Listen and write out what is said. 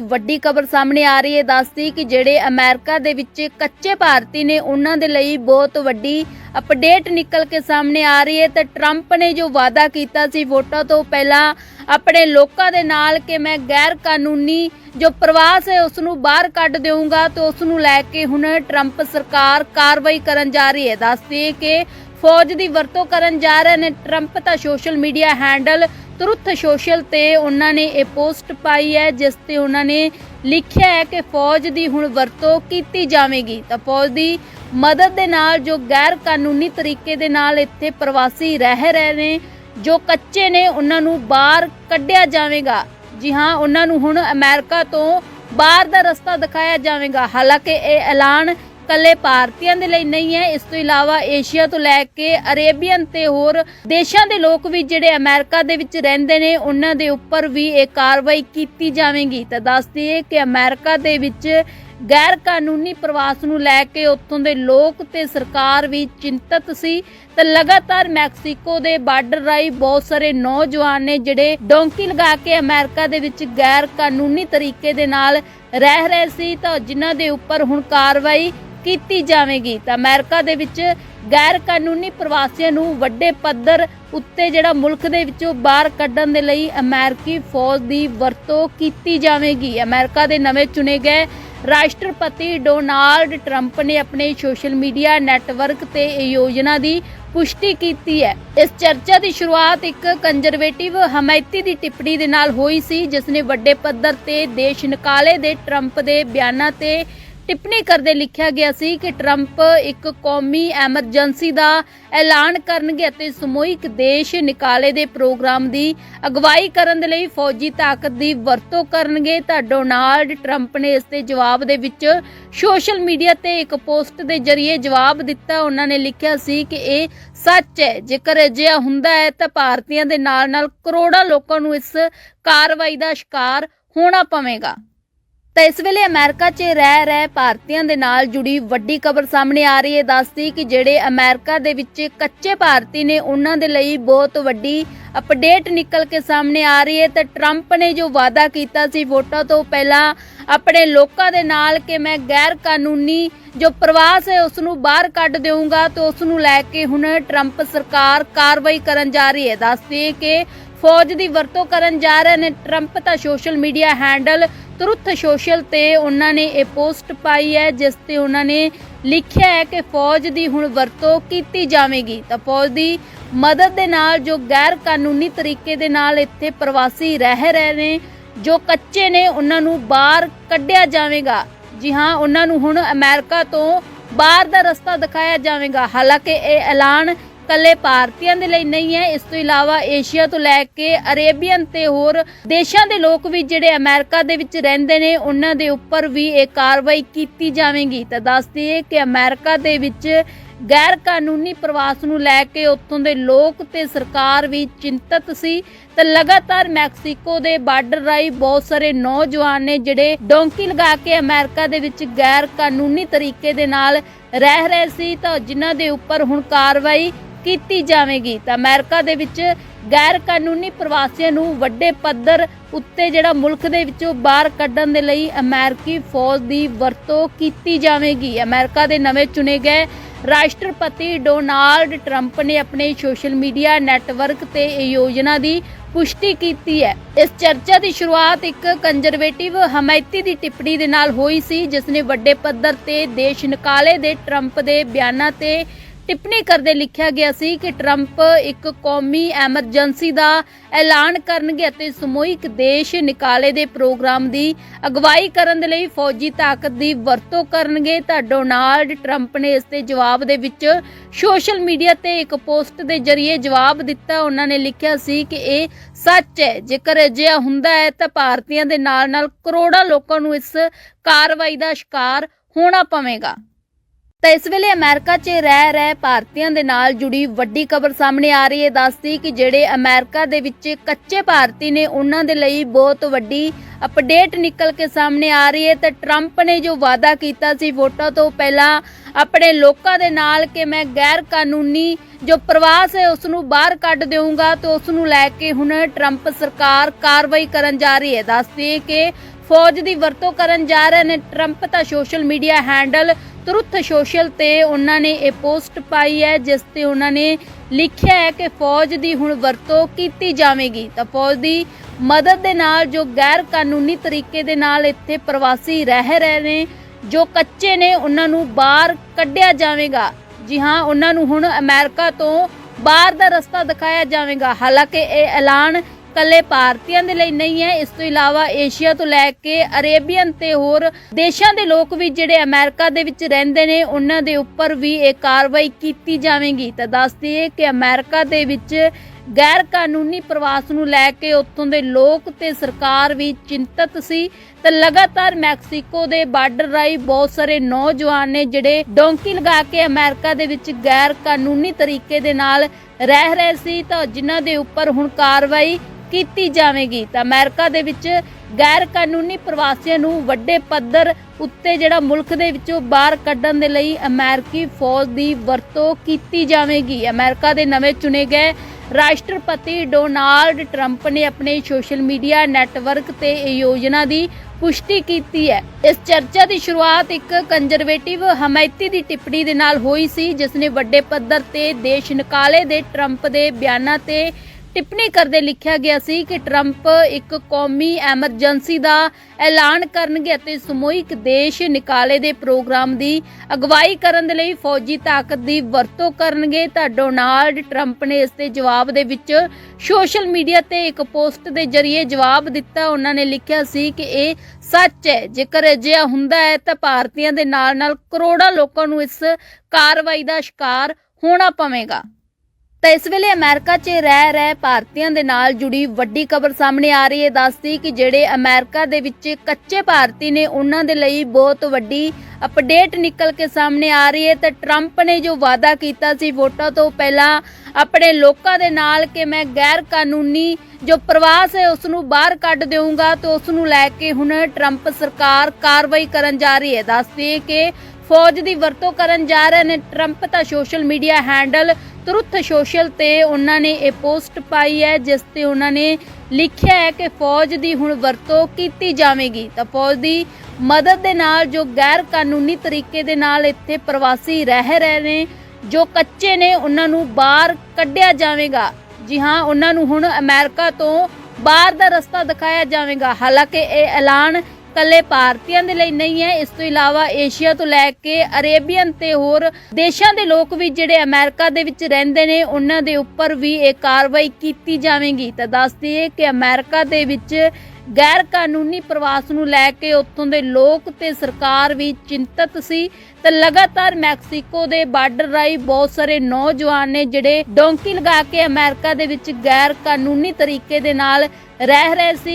ਵੱਡੀ ਖਬਰ ਸਾਹਮਣੇ ਆ ਰਹੀ ਹੈ। ਦੱਸਦੀ ਕਿ ਜਿਹੜੇ ਅਮਰੀਕਾ ਦੇ ਵਿੱਚ ਕੱਚੇ ਭਾਰਤੀ ਨੇ, ਉਹਨਾਂ ਦੇ ਲਈ ਬਹੁਤ ਵੱਡੀ ਅਪਡੇਟ ਨਿਕਲ ਕੇ ਸਾਹਮਣੇ ਆ ਰਹੀ ਹੈ ਤੇ ਟਰੰਪ ਨੇ ਜੋ ਵਾਅਦਾ ਕੀਤਾ ਸੀ ਵੋਟਾਂ ਤੋਂ ਪਹਿਲਾਂ, ਆਪਣੇ ਲੋਕਾਂ ਦੇ ਨਾਲ ਕਿ ਮੈਂ ਗੈਰ ਕਾਨੂੰਨੀ ਜੋ ਪ੍ਰਵਾਸ ਹੈ ਉਸ ਨੂੰ ਬਾਹਰ ਕੱਢ ਦੇਵਾਂਗਾ ਤੇ ਉਸ ਨੂੰ ਲੈ ਕੇ ਹੁਣ ਟਰੰਪ ਸਰਕਾਰ ਕਾਰਵਾਈ ਕਰਨ ਜਾ ਰਹੀ ਹੈ। ਦੱਸਦੀ ਹੈ ਕਿ ਫੌਜ ਦੀ ਵਰਤੋਂ ਕਰਨ ਜਾ ਰਹੇ ਨੇ ਟਰੰਪ ਦਾ social media handle truth social ਤੇ ਉਹਨਾਂ ਨੇ ਇਹ ਪੋਸਟ ਪਾਈ ਹੈ, ਜਿਸ ਤੇ ਉਹਨਾਂ ਨੇ ਲਿਖਿਆ ਹੈ ਕਿ ਫੌਜ ਦੀ ਹੁਣ ਵਰਤੋਂ ਕੀਤੀ ਜਾਵੇਗੀ। ਤਾਂ ਫੌਜ ਦੀ ਮਦਦ ਦੇ ਨਾਲ ਜੋ ਗੈਰ ਕਾਨੂੰਨੀ ਤਰੀਕੇ ਦੇ ਨਾਲ ਇੱਥੇ ਪ੍ਰਵਾਸੀ ਰਹਿ ਰਹੇ ਨੇ, ਜੋ ਕੱਚੇ ਨੇ, ਉਹਨਾਂ ਨੂੰ ਬਾਹਰ ਕੱਢਿਆ ਜਾਵੇਗਾ। ਜੀ ਹਾਂ, ਉਹਨਾਂ ਨੂੰ ਹੁਣ ਅਮਰੀਕਾ ਤੋਂ ਬਾਹਰ ਦਾ ਰਸਤਾ ਦਿਖਾਇਆ ਜਾਵੇਗਾ। ਹਾਲਾਂਕਿ ਇਹ ਐਲਾਨ ਕੱਲੇ ਭਾਰਤੀਆਂ ਦੇ ਲਈ ਨਹੀਂ ਹੈ। ਇਸ ਤੋਂ ਇਲਾਵਾ ਏਸ਼ੀਆ ਤੋਂ ਲੈ ਕੇ ਅਰੇਬੀਅਨ ਤੇ ਹੋਰ ਦੇਸ਼ਾਂ ਦੇ ਲੋਕ ਵੀ ਜਿਹੜੇ ਅਮਰੀਕਾ ਦੇ ਵਿੱਚ ਰਹਿੰਦੇ ਨੇ, ਉਹਨਾਂ ਦੇ ਉੱਪਰ ਵੀ ਇਹ ਕਾਰਵਾਈ ਕੀਤੀ ਜਾਵੇਗੀ। ਤਾਂ ਦੱਸ ਦਈਏ ਕਿ ਅਮਰੀਕਾ ਦੇ ਵਿੱਚ ਗੈਰ ਕਾਨੂੰਨੀ ਪ੍ਰਵਾਸ ਨੂੰ ਲੈ ਕੇ ਉੱਥੋਂ ਦੇ ਲੋਕ ਤੇ ਸਰਕਾਰ ਵੀ ਚਿੰਤਤ ਸੀ। ਤੇ ਲਗਾਤਾਰ ਮੈਕਸੀਕੋ ਦੇ ਬਾਰਡਰ ਰਾਹੀਂ ਬਹੁਤ ਸਾਰੇ ਨੌਜਵਾਨ ਨੇ ਜਿਹੜੇ ਡੋਂਕੀ ਲਗਾ ਕੇ ਅਮਰੀਕਾ ਦੇ ਵਿੱਚ ਗੈਰ ਕਾਨੂੰਨੀ ਤਰੀਕੇ ਦੇ ਨਾਲ ਰਹਿ ਰਹੇ ਸੀ, ਤਾਂ ਜਿਨ੍ਹਾਂ ਦੇ ਉੱਪਰ ਹੁਣ ਕਾਰਵਾਈ ਕੀਤੀ ਜਾਵੇਗੀ। ਤਾਂ ਅਮਰੀਕਾ ਦੇ ਵਿੱਚ ਗੈਰ ਕਾਨੂੰਨੀ ਪ੍ਰਵਾਸੀਆਂ ਨੂੰ ਵੱਡੇ ਪੱਧਰ ਉੱਤੇ ਜਿਹੜਾ ਮੁਲਕ ਦੇ ਵਿੱਚੋਂ ਬਾਹਰ ਕੱਢਣ ਦੇ ਲਈ ਅਮਰੀਕੀ ਫੌਜ ਦੀ ਵਰਤੋਂ ਕੀਤੀ ਜਾਵੇਗੀ। ਅਮਰੀਕਾ ਦੇ ਨਵੇਂ ਚੁਣੇ ਗਏ ਰਾਸ਼ਟਰਪਤੀ ਡੋਨਾਲਡ ਟਰੰਪ ਨੇ ਆਪਣੇ ਸੋਸ਼ਲ ਮੀਡੀਆ ਨੈਟਵਰਕ ਤੇ ਇਹ ਯੋਜਨਾ ਦੀ ਪੁਸ਼ਟੀ ਕੀਤੀ ਹੈ। ਇਸ ਚਰਚਾ ਦੀ ਸ਼ੁਰੂਆਤ ਇੱਕ ਕੰਜ਼ਰਵੇਟਿਵ ਹਮਾਇਤੀ ਦੀ ਟਿੱਪਣੀ ਦੇ ਨਾਲ ਹੋਈ ਸੀ, ਜਿਸ ਨੇ ਵੱਡੇ ਪੱਧਰ ਤੇ ਦੇਸ਼ ਨਿਕਾਲੇ ਦੇ ਟਰੰਪ ਦੇ ਬਿਆਨਾਂ ਤੇ ਟਿੱਪਣੀ ਕਰਦੇ ਲਿਖਿਆ ਗਿਆ ਸੀ ਕਿ ਟਰੰਪ ਇੱਕ ਕੌਮੀ ਐਮਰਜੈਂਸੀ ਦਾ ਐਲਾਨ ਕਰਨਗੇ ਅਤੇ ਸਮੂਹਿਕ ਦੇਸ਼ ਨਿਕਾਲੇ ਦੇ ਪ੍ਰੋਗਰਾਮ ਦੀ ਅਗਵਾਈ ਕਰਨ ਦੇ ਲਈ ਫੌਜੀ ਤਾਕਤ ਦੀ ਵਰਤੋਂ ਕਰਨਗੇ। ਤਾਂ ਡੋਨਾਲਡ ਟਰੰਪ ਨੇ ਇਸ ਦੇ ਜਵਾਬ ਦੇ ਵਿੱਚ ਸੋਸ਼ਲ ਮੀਡੀਆ ਤੇ ਇੱਕ ਪੋਸਟ ਦੇ ਜ਼ਰੀਏ ਜਵਾਬ ਦਿੱਤਾ। ਉਹਨਾਂ ਨੇ ਲਿਖਿਆ ਸੀ ਕਿ ਇਹ ਸੱਚ ਹੈ। ਜੇਕਰ ਅਜਿਹਾ ਹੁੰਦਾ ਹੈ ਤਾਂ ਭਾਰਤੀਆਂ ਦੇ ਨਾਲ ਨਾਲ ਕਰੋੜਾਂ ਲੋਕਾਂ ਨੂੰ ਇਸ ਕਾਰਵਾਈ ਦਾ ਸ਼ਿਕਾਰ ਹੋਣਾ ਪਵੇਗਾ। ਤਾਂ ਇਸ ਵੇਲੇ ਅਮਰੀਕਾ 'ਚ ਰਹਿ ਰਹਿ ਭਾਰਤੀਆਂ ਦੇ ਨਾਲ ਜੁੜੀ ਵੱਡੀ ਖਬਰ ਸਾਹਮਣੇ ਆ ਰਹੀ ਹੈ। ਦੱਸਦੀ ਕਿ ਜਿਹੜੇ ਅਮਰੀਕਾ ਦੇ ਵਿੱਚ ਕੱਚੇ ਭਾਰਤੀ ਨੇ, ਉਹਨਾਂ ਦੇ ਲਈ ਬਹੁਤ ਵੱਡੀ ਅਪਡੇਟ ਨਿਕਲ ਕੇ ਸਾਹਮਣੇ ਆ ਰਹੀ ਹੈ। ਤਾਂ ਟਰੰਪ ਨੇ ਜੋ ਵਾਅਦਾ ਕੀਤਾ ਸੀ ਵੋਟਾਂ ਤੋਂ ਪਹਿਲਾਂ, ਆਪਣੇ ਲੋਕਾਂ ਦੇ ਨਾਲ ਕਿ ਮੈਂ ਗੈਰ ਕਾਨੂੰਨੀ ਜੋ ਪ੍ਰਵਾਸ ਹੈ ਉਸ ਨੂੰ ਬਾਹਰ ਕੱਢ ਦੇਵਾਂਗਾ ਤੇ ਉਸ ਨੂੰ ਲੈ ਕੇ ਹੁਣ ਟਰੰਪ ਸਰਕਾਰ ਕਾਰਵਾਈ ਕਰਨ ਜਾ ਰਹੀ ਹੈ। ਦੱਸਦੀ ਕਿ ਫੌਜ ਦੀ ਵਰਤੋਂ ਕਰਨ ਜਾ ਰਹੇ ਨੇ। ਟਰੰਪ ਦਾ social media handle truth social ਤੇ ਉਹਨਾਂ ਨੇ ਇਹ ਪੋਸਟ ਪਾਈ ਹੈ, ਜਿਸ ਤੇ ਉਹਨਾਂ ਨੇ ਲਿਖਿਆ ਹੈ ਕਿ ਫੌਜ ਦੀ ਹੁਣ ਵਰਤੋਂ ਕੀਤੀ ਜਾਵੇਗੀ। ਤਾਂ ਫੌਜ ਦੀ ਮਦਦ ਦੇ ਨਾਲ ਜੋ ਗੈਰ ਕਾਨੂੰਨੀ ਤਰੀਕੇ ਦੇ ਨਾਲ ਇੱਥੇ ਪ੍ਰਵਾਸੀ ਰਹਿ ਰਹੇ ਨੇ, ਜੋ ਕੱਚੇ ਨੇ, ਉਹਨਾਂ ਨੂੰ ਬਾਹਰ ਕੱਢਿਆ ਜਾਵੇਗਾ। ਜੀ ਹਾਂ, ਉਹਨਾਂ ਨੂੰ ਹੁਣ ਅਮਰੀਕਾ ਤੋਂ ਬਾਹਰ ਦਾ ਰਸਤਾ ਦਿਖਾਇਆ ਜਾਵੇਗਾ। ਹਾਲਾਂਕਿ ਇਹ ਐਲਾਨ ਕੱਲੇ ਭਾਰਤੀਆਂ ਦੇ ਲਈ ਨਹੀਂ ਹੈ। ਇਸ ਤੋਂ ਇਲਾਵਾ ਏਸ਼ੀਆ ਤੋਂ ਲੈ ਕੇ ਅਰੇਬੀਅਨ ਤੇ ਹੋਰ ਦੇਸ਼ਾਂ ਦੇ ਲੋਕ ਵੀ ਜਿਹੜੇ ਅਮਰੀਕਾ ਦੇ ਵਿੱਚ ਰਹਿੰਦੇ ਨੇ, ਉਹਨਾਂ ਦੇ ਉੱਪਰ ਵੀ ਇਹ ਕਾਰਵਾਈ ਕੀਤੀ ਜਾਵੇਗੀ। ਤਾਂ ਦੱਸ ਦਈਏ ਕਿ ਅਮਰੀਕਾ ਦੇ ਵਿੱਚ ਗੈਰ ਕਾਨੂੰਨੀ ਪ੍ਰਵਾਸ ਨੂੰ ਲੈ ਕੇ ਉੱਥੋਂ ਦੇ ਲੋਕ ਤੇ ਸਰਕਾਰ ਵੀ ਚਿੰਤਤ ਸੀ। ਤੇ ਲਗਾਤਾਰ ਮੈਕਸੀਕੋ ਦੇ ਬਾਰਡਰ ਰਾਹੀਂ ਬਹੁਤ ਸਾਰੇ ਨੌਜਵਾਨ ਨੇ ਜਿਹੜੇ ਡੋਂਕੀ ਲਗਾ ਕੇ ਅਮਰੀਕਾ ਦੇ ਵਿੱਚ ਗੈਰ ਕਾਨੂੰਨੀ ਤਰੀਕੇ ਦੇ ਨਾਲ ਰਹਿ ਰਹੇ ਸੀ। ਤਾਂ ਜਿਨ੍ਹਾਂ ਦੇ ਉੱਪਰ ਹੁਣ ਕਾਰਵਾਈ ਕੀਤੀ ਜਾਵੇਗੀ। ਤਾਂ ਅਮਰੀਕਾ ਦੇ ਵਿੱਚ ਗੈਰ ਕਾਨੂੰਨੀ ਪ੍ਰਵਾਸੀਆਂ ਨੂੰ ਵੱਡੇ ਪੱਧਰ ਉੱਤੇ ਜਿਹੜਾ ਮੁਲਕ ਦੇ ਵਿੱਚੋਂ ਬਾਹਰ ਕੱਢਣ ਦੇ ਲਈ ਅਮਰੀਕੀ ਫੌਜ ਦੀ ਵਰਤੋਂ ਕੀਤੀ ਜਾਵੇਗੀ। ਅਮਰੀਕਾ ਦੇ ਨਵੇਂ ਚੁਣੇ ਗਏ ਰਾਸ਼ਟਰਪਤੀ ਡੋਨਾਲਡ ਟਰੰਪ ਨੇ ਆਪਣੇ ਸੋਸ਼ਲ ਮੀਡੀਆ ਨੈਟਵਰਕ ਤੇ ਇਹ ਯੋਜਨਾ ਦੀ ਪੁਸ਼ਟੀ ਕੀਤੀ ਹੈ। ਇਸ ਚਰਚਾ ਦੀ ਸ਼ੁਰੂਆਤ ਇੱਕ ਕੰਜ਼ਰਵੇਟਿਵ ਹਮਾਇਤੀ ਦੀ ਟਿੱਪਣੀ ਦੇ ਨਾਲ ਹੋਈ ਸੀ, ਜਿਸ ਨੇ ਵੱਡੇ ਪੱਧਰ ਤੇ ਦੇਸ਼ ਨਿਕਾਲੇ ਦੇ ਟਰੰਪ ਦੇ ਬਿਆਨਾਂ ਤੇ ਟਿੱਪਣੀ ਕਰਦੇ ਲਿਖਿਆ ਗਿਆ ਸੀ ਕਿ ਟਰੰਪ ਇੱਕ ਕੌਮੀ ਐਮਰਜੈਂਸੀ ਦਾ ਐਲਾਨ ਕਰਨਗੇ ਅਤੇ ਸਮੂਹਿਕ ਦੇਸ਼ ਨਿਕਾਲੇ ਦੇ ਪ੍ਰੋਗਰਾਮ ਦੀ ਅਗਵਾਈ ਕਰਨ ਦੇ ਲਈ ਫੌਜੀ ਤਾਕਤ ਦੀ ਵਰਤੋਂ ਕਰਨਗੇ। ਤਾਂ ਡੋਨਾਲਡ ਟਰੰਪ ਨੇ ਇਸ ਦੇ ਜਵਾਬ ਦੇ ਵਿੱਚ ਸੋਸ਼ਲ ਮੀਡੀਆ ਤੇ ਇੱਕ ਪੋਸਟ ਦੇ ਜ਼ਰੀਏ ਜਵਾਬ ਦਿੱਤਾ। ਉਹਨਾਂ ਨੇ ਲਿਖਿਆ ਸੀ ਕਿ ਇਹ ਸੱਚ ਹੈ। ਜੇਕਰ ਅਜਿਹਾ ਹੁੰਦਾ ਹੈ ਤਾਂ ਭਾਰਤੀਆਂ ਦੇ ਨਾਲ ਨਾਲ ਕਰੋੜਾਂ ਲੋਕਾਂ ਨੂੰ ਇਸ ਕਾਰਵਾਈ ਦਾ ਸ਼ਿਕਾਰ ਹੋਣਾ ਪਵੇਗਾ। ਤਾਂ ਇਸ ਵੇਲੇ ਅਮਰੀਕਾ 'ਚ ਰਹਿ ਰਹੇ ਭਾਰਤੀਆਂ ਦੇ ਨਾਲ ਜੁੜੀ ਵੱਡੀ ਖਬਰ ਸਾਹਮਣੇ ਆ ਰਹੀ ਹੈ। ਦੱਸਦੀ ਕਿ ਜਿਹੜੇ ਅਮਰੀਕਾ ਦੇ ਵਿੱਚ ਕੱਚੇ ਭਾਰਤੀ ਨੇ, ਉਹਨਾਂ ਦੇ ਲਈ ਬਹੁਤ ਵੱਡੀ ਅਪਡੇਟ ਨਿਕਲ ਕੇ ਸਾਹਮਣੇ ਆ ਰਹੀ ਹੈ। ਤੇ ਟਰੰਪ ਨੇ ਜੋ ਵਾਅਦਾ ਕੀਤਾ ਸੀ ਵੋਟਾਂ ਤੋਂ ਪਹਿਲਾਂ, ਆਪਣੇ ਲੋਕਾਂ ਦੇ ਨਾਲ ਕਿ ਮੈਂ ਗੈਰ ਕਾਨੂੰਨੀ ਜੋ ਪ੍ਰਵਾਸ ਹੈ ਉਸ ਨੂੰ ਬਾਹਰ ਕੱਢ ਦੇਵਾਂਗਾ ਤੇ ਉਸ ਨੂੰ ਲੈ ਕੇ ਹੁਣ ਟਰੰਪ ਸਰਕਾਰ ਕਾਰਵਾਈ ਕਰਨ ਜਾ ਰਹੀ ਹੈ। ਦੱਸਦੀ ਹੈ ਕਿ ਫੌਜ ਦੀ ਵਰਤੋਂ ਕਰਨ ਜਾ ਰਹੇ ਨੇ ਟਰੰਪ ਦਾ social media handle truth social ਤੇ ਉਹਨਾਂ ਨੇ ਇਹ ਪੋਸਟ ਪਾਈ ਹੈ, ਜਿਸ ਤੇ ਉਹਨਾਂ ਨੇ ਲਿਖਿਆ ਹੈ ਕਿ ਫੌਜ ਦੀ ਹੁਣ ਵਰਤੋਂ ਕੀਤੀ ਜਾਵੇਗੀ। ਤਾਂ ਫੌਜ ਦੀ ਮਦਦ ਦੇ ਨਾਲ ਜੋ ਗੈਰ ਕਾਨੂੰਨੀ ਤਰੀਕੇ ਦੇ ਨਾਲ ਇੱਥੇ ਪ੍ਰਵਾਸੀ ਰਹਿ ਰਹੇ ਨੇ, ਜੋ ਕੱਚੇ ਨੇ, ਉਹਨਾਂ ਨੂੰ ਬਾਹਰ ਕੱਢਿਆ ਜਾਵੇਗਾ। ਜੀ ਹਾਂ, ਉਹਨਾਂ ਨੂੰ ਹੁਣ ਅਮਰੀਕਾ ਤੋਂ ਬਾਹਰ ਦਾ ਰਸਤਾ ਦਿਖਾਇਆ ਜਾਵੇਗਾ। ਹਾਲਾਂਕਿ ਇਹ ਐਲਾਨ ਕੱਲੇ ਭਾਰਤੀਆਂ ਦੇ ਲਈ ਨਹੀਂ ਹੈ। ਇਸ ਤੋਂ ਇਲਾਵਾ ਏਸ਼ੀਆ ਤੋਂ ਲੈ ਕੇ ਅਰੇਬੀਅਨ ਤੇ ਹੋਰ ਦੇਸ਼ਾਂ ਦੇ ਲੋਕ ਵੀ ਜਿਹੜੇ ਅਮਰੀਕਾ ਦੇ ਵਿੱਚ ਰਹਿੰਦੇ ਨੇ, ਉਹਨਾਂ ਦੇ ਉੱਪਰ ਵੀ ਇਹ ਕਾਰਵਾਈ ਕੀਤੀ ਜਾਵੇਗੀ। ਤਾਂ ਦੱਸਦੀ ਦਈਏ ਕਿ ਅਮਰੀਕਾ ਦੇ ਵਿੱਚ ਗੈਰ ਕਾਨੂੰਨੀ ਪ੍ਰਵਾਸ ਨੂੰ ਲੈ ਕੇ ਉੱਥੋਂ ਦੇ ਲੋਕ ਤੇ ਸਰਕਾਰ ਵੀ ਚਿੰਤਤ ਸੀ। ਤੇ ਲਗਾਤਾਰ ਮੈਕਸੀਕੋ ਦੇ ਬਾਰਡਰ ਰਾਹੀਂ ਬਹੁਤ ਸਾਰੇ ਨੌਜਵਾਨ ਨੇ ਜਿਹੜੇ ਡੋਂਕੀ ਲਗਾ ਕੇ ਅਮਰੀਕਾ ਦੇ ਵਿੱਚ ਗੈਰ ਕਾਨੂੰਨੀ ਤਰੀਕੇ ਦੇ ਨਾਲ ਰਹਿ ਰਹੇ ਸੀ, ਤਾਂ ਜਿਨ੍ਹਾਂ ਦੇ ਉੱਪਰ ਹੁਣ ਕਾਰਵਾਈ ਕੀਤੀ ਜਾਵੇਗੀ। ਤਾਂ ਅਮਰੀਕਾ ਦੇ ਵਿੱਚ ਗੈਰ ਕਾਨੂੰਨੀ ਪ੍ਰਵਾਸੀਆਂ ਨੂੰ ਵੱਡੇ ਪੱਧਰ ਉੱਤੇ ਜਿਹੜਾ ਮੁਲਕ ਦੇ ਵਿੱਚੋਂ ਬਾਹਰ ਕੱਢਣ ਦੇ ਲਈ ਅਮਰੀਕੀ ਫੌਜ ਦੀ ਵਰਤੋਂ ਕੀਤੀ ਜਾਵੇਗੀ। ਅਮਰੀਕਾ ਦੇ ਨਵੇਂ ਚੁਣੇ ਗਏ ਰਾਸ਼ਟਰਪਤੀ ਡੋਨਾਲਡ ਟਰੰਪ ਨੇ ਆਪਣੇ ਸੋਸ਼ਲ ਮੀਡੀਆ ਨੈਟਵਰਕ ਤੇ ਇਹ ਯੋਜਨਾ ਦੀ ਪੁਸ਼ਟੀ ਕੀਤੀ ਹੈ। ਇਸ ਚਰਚਾ ਦੀ ਸ਼ੁਰੂਆਤ ਇੱਕ ਕੰਜ਼ਰਵੇਟਿਵ ਹਮਾਇਤੀ ਦੀ ਟਿੱਪਣੀ ਦੇ ਨਾਲ ਹੋਈ ਸੀ, ਜਿਸ ਨੇ ਵੱਡੇ ਪੱਧਰ ਤੇ ਦੇਸ਼ ਨਿਕਾਲੇ ਦੇ ਟਰੰਪ ਦੇ ਬਿਆਨਾਂ ਤੇ ਟਿੱਪਣੀ ਕਰਦੇ ਲਿਖਿਆ ਗਿਆ ਸੀ ਕਿ ਟਰੰਪ ਇੱਕ ਕੌਮੀ ਐਮਰਜੈਂਸੀ ਦਾ ਐਲਾਨ ਕਰਨਗੇ ਅਤੇ ਸਮੂਹਿਕ ਦੇਸ਼ ਨਿਕਾਲੇ ਦੇ ਪ੍ਰੋਗਰਾਮ ਦੀ ਅਗਵਾਈ ਕਰਨ ਦੇ ਲਈ ਫੌਜੀ ਤਾਕਤ ਦੀ ਵਰਤੋਂ ਕਰਨਗੇ। ਤਾਂ ਡੋਨਾਲਡ ਟਰੰਪ ਨੇ ਇਸ ਦੇ ਜਵਾਬ ਦੇ ਵਿੱਚ ਸੋਸ਼ਲ ਮੀਡੀਆ ਤੇ ਇੱਕ ਪੋਸਟ ਦੇ ਜ਼ਰੀਏ ਜਵਾਬ ਦਿੱਤਾ। ਉਹਨਾਂ ਨੇ ਲਿਖਿਆ ਸੀ ਕਿ ਇਹ ਸੱਚ ਹੈ। ਜੇਕਰ ਅਜਿਹਾ ਹੁੰਦਾ ਹੈ ਤਾਂ ਭਾਰਤੀਆਂ ਦੇ ਨਾਲ ਨਾਲ ਕਰੋੜਾਂ ਲੋਕਾਂ ਨੂੰ ਇਸ ਕਾਰਵਾਈ ਦਾ ਸ਼ਿਕਾਰ ਹੋਣਾ ਪਵੇਗਾ। ਤਾਂ ਇਸ ਵੇਲੇ ਅਮਰੀਕਾ 'ਚ ਰਹਿ ਰਹੇ ਭਾਰਤੀਆਂ ਦੇ ਨਾਲ ਜੁੜੀ ਵੱਡੀ ਖਬਰ ਸਾਹਮਣੇ ਆ ਰਹੀ ਹੈ। ਦੱਸਦੀ ਕਿ ਜਿਹੜੇ ਅਮਰੀਕਾ ਦੇ ਵਿੱਚ ਕੱਚੇ ਭਾਰਤੀ ਨੇ, ਉਹਨਾਂ ਦੇ ਲਈ ਬਹੁਤ ਵੱਡੀ ਅਪਡੇਟ ਨਿਕਲ ਕੇ ਸਾਹਮਣੇ ਆ ਰਹੀ ਹੈ। ਤਾਂ ਟਰੰਪ ਨੇ ਜੋ ਵਾਅਦਾ ਕੀਤਾ ਸੀ ਵੋਟਾਂ ਤੋਂ ਪਹਿਲਾਂ, ਆਪਣੇ ਲੋਕਾਂ ਦੇ ਨਾਲ ਕਿ ਮੈਂ ਗੈਰ ਕਾਨੂੰਨੀ ਜੋ ਪ੍ਰਵਾਸ ਹੈ ਉਸ ਨੂੰ ਬਾਹਰ ਕੱਢ ਦੇਵਾਂਗਾ ਤੇ ਉਸ ਨੂੰ ਲੈ ਕੇ ਹੁਣ ਟਰੰਪ ਸਰਕਾਰ ਕਾਰਵਾਈ ਕਰਨ ਜਾ ਰਹੀ ਹੈ। ਦੱਸਦੀ ਹੈ ਕਿ ਫੌਜ ਦੀ ਵਰਤੋਂ ਕਰਨ ਜਾ ਰਹੇ ਨੇ। ਟਰੰਪ ਤਾਂ social media handle truth social ਤੇ ਉਹਨਾਂ ਨੇ ਇਹ ਪੋਸਟ ਪਾਈ ਹੈ, ਜਿਸ ਤੇ ਉਹਨਾਂ ਨੇ ਲਿਖਿਆ ਹੈ ਕਿ ਫੌਜ ਦੀ ਹੁਣ ਵਰਤੋਂ ਕੀਤੀ ਜਾਵੇਗੀ। ਤਾਂ ਫੌਜ ਦੀ ਮਦਦ ਦੇ ਨਾਲ ਜੋ ਗੈਰ ਕਾਨੂੰਨੀ ਤਰੀਕੇ ਦੇ ਨਾਲ ਇੱਥੇ ਪ੍ਰਵਾਸੀ ਰਹਿ ਰਹੇ ਨੇ, ਜੋ ਕੱਚੇ ਨੇ, ਉਹਨਾਂ ਨੂੰ ਬਾਹਰ ਕੱਢਿਆ ਜਾਵੇਗਾ। ਜੀ ਹਾਂ, ਉਹਨਾਂ ਨੂੰ ਹੁਣ ਅਮਰੀਕਾ ਤੋਂ ਬਾਹਰ ਦਾ ਰਸਤਾ ਦਿਖਾਇਆ ਜਾਵੇਗਾ। ਹਾਲਾਂਕਿ ਇਹ ਐਲਾਨ ਕੱਲੇ ਭਾਰਤੀਆਂ ਦੇ ਲਈ ਨਹੀਂ ਹੈ। ਇਸ ਤੋਂ ਇਲਾਵਾ ਏਸ਼ੀਆ ਤੋਂ ਲੈ ਕੇ ਅਰੇਬੀਅਨ ਤੇ ਹੋਰ ਦੇਸ਼ਾਂ ਦੇ ਲੋਕ ਵੀ ਜਿਹੜੇ ਅਮਰੀਕਾ ਦੇ ਵਿੱਚ ਰਹਿੰਦੇ ਨੇ, ਉਹਨਾਂ ਦੇ ਉੱਪਰ ਵੀ ਇਹ ਕਾਰਵਾਈ ਕੀਤੀ ਜਾਵੇਗੀ। ਤਾਂ ਦੱਸ ਦਈਏ ਕਿ ਅਮਰੀਕਾ ਦੇ ਵਿੱਚ ਗੈਰ ਕਾਨੂੰਨੀ ਪ੍ਰਵਾਸ ਨੂੰ ਲੈ ਕੇ ਉੱਥੋਂ ਦੇ ਲੋਕ ਤੇ ਸਰਕਾਰ ਵੀ ਚਿੰਤਤ ਸੀ। ਤੇ ਲਗਾਤਾਰ ਮੈਕਸੀਕੋ ਦੇ ਬਾਰਡਰ ਰਾਹੀਂ ਬਹੁਤ ਸਾਰੇ ਨੌਜਵਾਨ ਨੇ ਜਿਹੜੇ ਡੋਂਕੀ ਲਗਾ ਕੇ ਅਮਰੀਕਾ ਦੇ ਵਿੱਚ ਗੈਰ ਕਾਨੂੰਨੀ ਤਰੀਕੇ ਦੇ ਨਾਲ ਰਹਿ ਰਹੇ ਸੀ।